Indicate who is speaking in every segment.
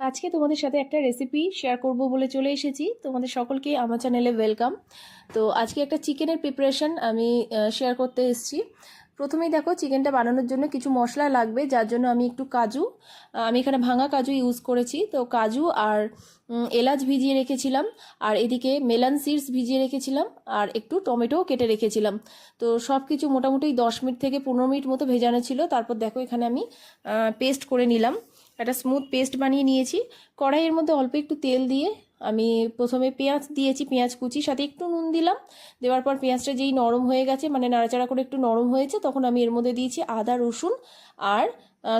Speaker 1: আজকে তোমাদের সাথে একটা রেসিপি শেয়ার করব বলে চলে এসেছি। তোমাদের সকলকে আমার চ্যানেলে ওয়েলকাম তো আজকে একটা চিকেনের প্রিপারেশন আমি শেয়ার করতে এসেছি। প্রথমেই দেখো চিকেনটা বানানোর জন্য কিছু মশলা লাগবে, যার জন্য আমি একটু কাজু। আমি এখানে ভাঙা কাজু ইউজ করেছি। তো কাজু আর এলাচ ভিজিয়ে রেখেছিলাম। আর এদিকে মেলান সিডস ভিজিয়ে রেখেছিলাম। আর একটু টমেটোও কেটে রেখেছিলাম। তো সব কিছু মোটামুটি দশ মিনিট থেকে পনেরো মিনিট মতো ভেজানো ছিল। তারপর দেখো এখানে আমি পেস্ট করে নিলাম। একটা স্মুথ পেস্ট বানিয়ে নিয়েছি। কড়াইয়ের মধ্যে অল্প একটু তেল দিয়ে আমি প্রথমে পেঁয়াজ দিয়েছি, পেঁয়াজ কুচি সাথে একটু নুন দিলাম। দেওয়ার পর পেঁয়াজটা যেই নরম হয়ে গেছে মানে নাড়াচাড়া করে একটু নরম হয়েছে, তখন আমি এর মধ্যে দিয়েছি আদা, রসুন আর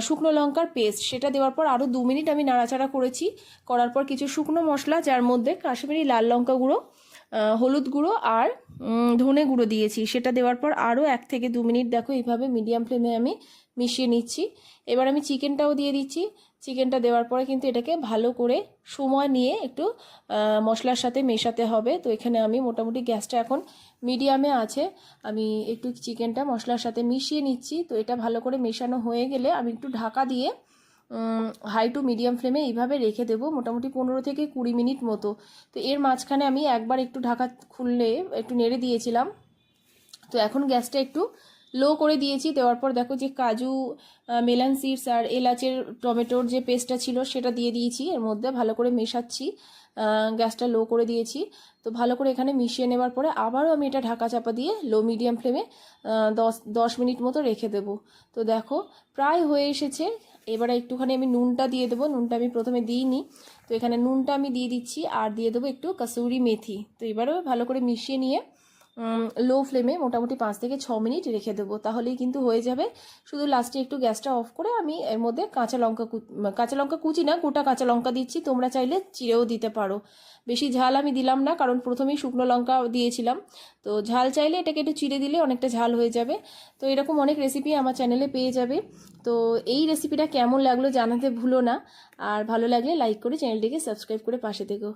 Speaker 1: শুকনো লঙ্কার পেস্ট সেটা দেওয়ার পর আরও দু মিনিট আমি নাড়াচাড়া করেছি। করার পর কিছু শুকনো মশলা, যার মধ্যে কাশ্মীরি লাল লঙ্কা গুঁড়ো হলুদ গুঁড়ো আর ধনে গুঁড়ো দিয়েছি। সেটা দেওয়ার পর আরও এক থেকে দু মিনিট, দেখো এইভাবে মিডিয়াম ফ্লেমে আমি মিশিয়ে নিচ্ছি। এবার আমি চিকেনটাও দিয়ে দিচ্ছি। চিকেনটা দেওয়ার পরে কিন্তু এটাকে ভালো করে সময় নিয়ে একটু মশলার সাথে মেশাতে হবে। তো এখানে আমি মোটামুটি গ্যাসটা এখন মিডিয়ামে আছে। আমি একটু চিকেনটা মশলার সাথে মিশিয়ে নিচ্ছি। তো এটা ভালো করে মেশানো হয়ে গেলে আমি একটু ঢাকা দিয়ে হাই টু মিডিয়াম ফ্লেমে এইভাবে রেখে দেবো মোটামুটি পনেরো থেকে কুড়ি মিনিট মতো। তো এর মাঝখানে আমি একবার একটু ঢাকা খুললে একটু নেড়ে দিয়েছিলাম। তো এখন গ্যাসটা একটু লো করে দিয়েছি। দেওয়ার পর দেখো যে কাজু মেলান সিডস আর এলাচের টমেটোর যে পেস্টটা ছিল সেটা দিয়ে দিয়েছি। এর মধ্যে ভালো করে মেশাচ্ছি। গ্যাসটা লো করে দিয়েছি। তো ভালো করে এখানে মিশিয়ে নেওয়ার পরে আবারও আমি এটা ঢাকা চাপা দিয়ে লো মিডিয়াম ফ্লেমে দশ দশ মিনিট মতো রেখে দেবো। তো দেখো প্রায় হয়ে এসেছে। এবারে একটুখানি আমি নুনটা দিয়ে দেবো। নুনটা আমি প্রথমে দিইনি। তো এখানে নুনটা আমি দিয়ে দিচ্ছি। আর দিয়ে দেবো একটু কাসুরি মেথি। তো এবারেও ভালো করে মিশিয়ে নিয়ে লো ফ্লেমে মোটামুটি পাঁচ থেকে ছ মিনিট রেখে দেবো। তাহলেই কিন্তু হয়ে যাবে। শুধু লাস্টে একটু গ্যাসটা অফ করে আমি এর মধ্যে কাঁচা লঙ্কা কাঁচা লঙ্কা কুচি না, গোটা কাঁচা লঙ্কা দিচ্ছি। তোমরা চাইলে চিড়েও দিতে পারো। বেশি ঝাল আমি দিলাম না, কারণ প্রথমেই শুকনো লঙ্কা দিয়েছিলাম। তো ঝাল চাইলে এটাকে একটু চিড়ে দিলে অনেকটা ঝাল হয়ে যাবে। তো এরকম অনেক রেসিপি আমার চ্যানেলে পেয়ে যাবে। তো এই রেসিপিটা কেমন লাগল জানাতে ভুলো না। আর ভালো লাগলে লাইক করে চ্যানেলটিকে সাবস্ক্রাইব করে পাশে থেকো।